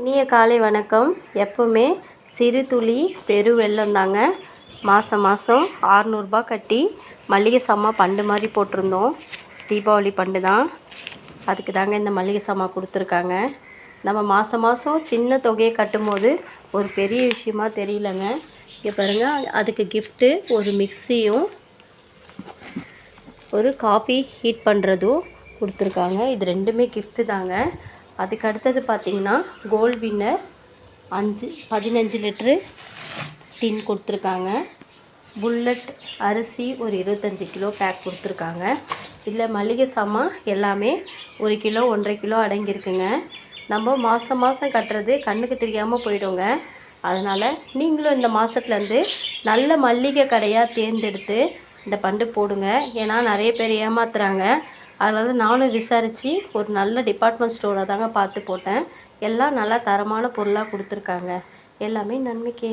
இனிய காலை வணக்கம். எப்போவுமே சிறு துளி பெரு வெள்ளம் தாங்க. மாதம் மாதம் ஆறுநூறுபா கட்டி மளிகை சாமான் பண்டு மாதிரி போட்டிருந்தோம். தீபாவளி பண்டு தான். அதுக்கு தாங்க இந்த மளிகை சாமான் கொடுத்துருக்காங்க. நம்ம மாதம் மாதம் சின்ன தொகையை கட்டும்போது ஒரு பெரிய விஷயமா தெரியலங்க. இங்கே பாருங்கள் அதுக்கு கிஃப்ட்டு ஒரு மிக்சியும் ஒரு காஃபி ஹீட் பண்ணுறதும் கொடுத்துருக்காங்க. இது ரெண்டுமே கிஃப்ட்டு தாங்க. அதுக்கு அடுத்தது பார்த்திங்கன்னா கோல்ட் வின்னர் அஞ்சு பதினஞ்சு லிட்ரு டின் கொடுத்துருக்காங்க. புல்லட் அரிசி ஒரு இருபத்தஞ்சி கிலோ பேக் கொடுத்துருக்காங்க. இதில் மளிகை சாமான் எல்லாமே ஒரு கிலோ ஒன்றரை கிலோ அடங்கியிருக்குங்க. நம்ம மாதம் மாதம் கட்டுறது கண்ணுக்கு தெரியாமல் போயிடுங்க. அதனால் நீங்களும் இந்த மாதத்துலேருந்து நல்ல மல்லிகை கடையாக தேர்ந்தெடுத்து இந்த பண்டு போடுங்க. ஏன்னா நிறைய பேர் ஏமாத்துறாங்க. அதனால் நானும் விசாரித்து ஒரு நல்ல டிபார்ட்மெண்ட் ஸ்டோரை தாங்க பார்த்து போட்டேன். எல்லாம் நல்லா தரமான பொருளாக கொடுத்துருக்காங்க. எல்லாமே நன்மைக்கே.